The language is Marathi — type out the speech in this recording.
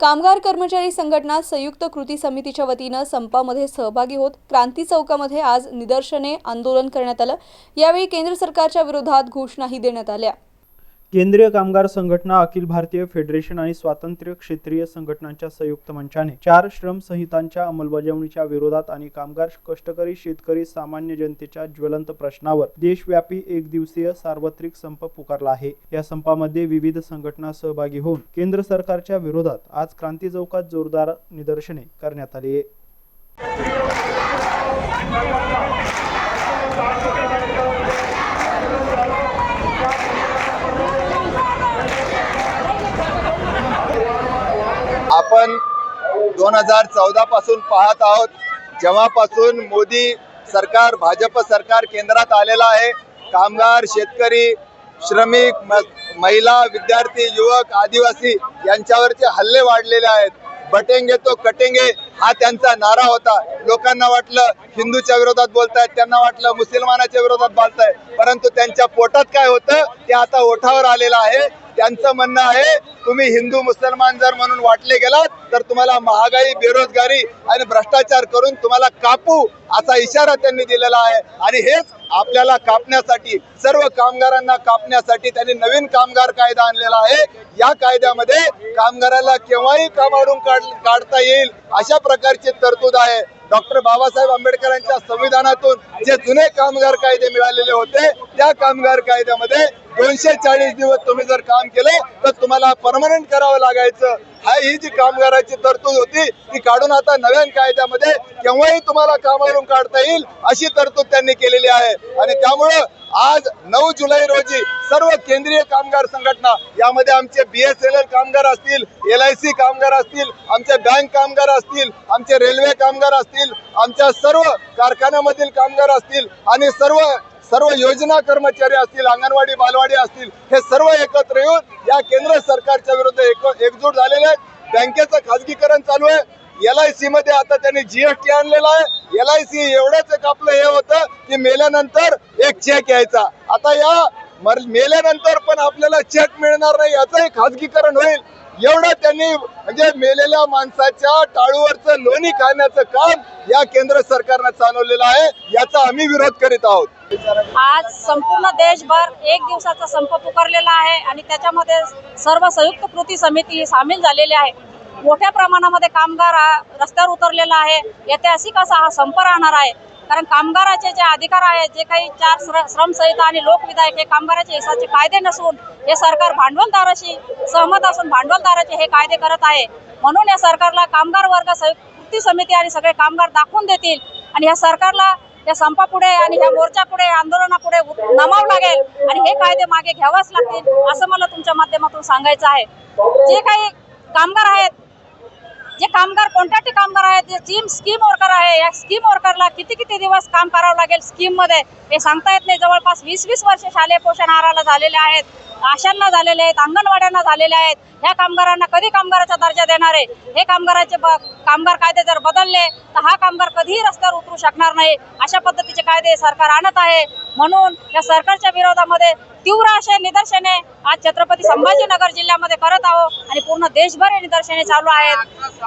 कामगार कर्मचारी संघटना संयुक्त कृती समितीच्या वतीनं संपामध्ये सहभागी होत क्रांती चौकामध्ये आज निदर्शने आंदोलन करण्यात आलं. यावेळी केंद्र सरकारच्या विरोधात घोषणाही देण्यात आल्या. केंद्रीय कामगार संघटना अखिल भारतीय फेडरेशन आणि स्वातंत्र्य क्षेत्रीय संघटनांच्या संयुक्त मंचाने चार श्रम संहितांच्या अंमलबजावणीच्या विरोधात आणि कामगार कष्टकरी शेतकरी सामान्य जनतेच्या ज्वलंत प्रश्नावर देशव्यापी एक दिवसीय सार्वत्रिक संप पुकारला आहे. या संपामध्ये विविध संघटना सहभागी होऊन केंद्र सरकारच्या विरोधात आज क्रांती चौकात जोरदार निदर्शने करण्यात आली आहे. आपण दोन हजार चौदा पासून पाहत आहोत. जेव्हापासून मोदी सरकार भाजप सरकार केंद्रात आलेलं आहे कामगार शेतकरी श्रमिक म- महिला विद्यार्थी युवक आदिवासी यांच्यावरचे हल्ले वाढलेले आहेत. बटेंगे तो कटेंगे हा त्यांचा नारा होता. लोकांना वाटलं हिंदूच्या विरोधात बोलतायत त्यांना वाटलं मुसलमानाच्या विरोधात बोलतायत. परंतु त्यांच्या पोटात काय होतं? ते आता ओठावर आलेलं आहे. त्यांचं म्हणणं आहे तुम्ही हिंदू मुसलमान जर म्हणून वाटले गेलात तर तुम्हाला महागाई बेरोजगारी आणि भ्रष्टाचार करून तुम्हाला कापू असा इशारा त्यांनी दिलेला आहे. आणि हेच आपल्याला कापण्यासाठी सर्व कामगारांना कापण्यासाठी त्यांनी नवीन कामगार कायदा आणलेला आहे. या कायद्यामध्ये कामगाराला केव्हाही कामावरून काढ- काढता येईल अशा प्रकारची तरतूद आहे. डॉक्टर बाबासाहेब आंबेडकरांच्या संविधानातून जे जुने कामगार कायदे मिळालेले होते त्या कामगार कायद्यामध्ये दोनशे चाळीस दिवस तुम्ही जर काम केलं तर तुम्हाला परमनंट करावं लागायचं. हा ही जी कामगाराची तरतूद होती ती काढून आता नव्यान कायद्यामध्ये केव्हाही तुम्हाला कामावरून काढता येईल अशी तरतूद त्यांनी केलेली आहे. आणि त्यामुळं आज नऊ जुलै रोजी सर्व केंद्रीय कामगार संघटना यामध्ये आमचे बी एस एन एल कामगार असतील एल आय सी कामगार असतील आमचे बँक कामगार असतील आमचे रेल्वे कामगार असतील आमच्या सर्व कारखान्यामधील कामगार असतील आणि सर्व सर्व योजना कर्मचारी असतील अंगणवाडी बालवाडी असतील हे सर्व एकत्र येऊन या केंद्र सरकारच्या विरुद्ध एक- एकजूट झालेले आहेत. बँकेचं खाजगीकरण चालू आहे. एल आय सी मध्ये आता त्यांनी जीएसटी आणलेला आहे. एल आय सी एवढंच एक आपलं हे होतं की मेल्यानंतर एक चेक यायचा. आता या मर- मेल्यानंतर पण आपल्याला चेक मिळणार नाही याचंही खाजगीकरण होईल. एवढं त्यांनी म्हणजे मेलेल्या माणसाच्या टाळूवरचं लोणी खाण्याचं काम या केंद्र सरकारनं चालवलेलं आहे. याचा आम्ही विरोध करीत आहोत. आज संपूर्ण देशभर एक दिवसाचा संप पुकारलेला आहे आणि त्याच्यामध्ये सर्व संयुक्त कृती समिती सामील झालेली आहे. मोठ्या प्रमाणामध्ये कामगार हा रस्त्यावर उतरलेला आहे. ऐतिहासिक असा हा संप राहणार आहे? कारण कामगाराचे जे अधिकार आहेत जे काही चार श्र श्रमसंहिता आणि लोकविधायक हे कामगाराच्या हिसाचे कायदे नसून हे सरकार भांडवलदाराशी सहमत असून भांडवलदाराचे हे कायदे करत आहे. म्हणून या सरकारला कामगार वर्ग कृती समिती आणि सगळे कामगार दाखवून देतील आणि या सरकारला या संपापुढे आणि ह्या मोर्चापुढे आंदोलनापुढे नमावं लागेल आणि हे कायदे मागे घ्यावाच लागतील असं मला तुमच्या माध्यमातून सांगायचं आहे. जे काही कामगार आहेत जे कामगार कोणत्या कामगार आहेत? जे स्कीम स्कीम वर्कर आहे. या स्कीम वर्करला किती किती दिवस काम करावं लागेल स्कीममध्ये हे सांगता येत नाही. जवळपास वीस वीस वर्ष शालेय पोषण आहाराला झालेले आहेत. आशांना झालेले आहेत. अंगणवाड्यांना झालेले आहेत. ह्या कामगारांना कधी कामगाराचा दर्जा देणार आहे? हे कामगाराचे ब- कामगार कायदे जर बदलले तर हा कामगार कधीही रस्त्यावर उतरू शकणार नाही. अशा पद्धतीचे कायदे सरकार आणत आहे. म्हणून या सरकारच्या विरोधामध्ये तीव्र असे निदर्शने आज छत्रपती संभाजीनगर जिल्ह्यामध्ये करत आहोत आणि पूर्ण देशभर हे निदर्शने चालू आहेत.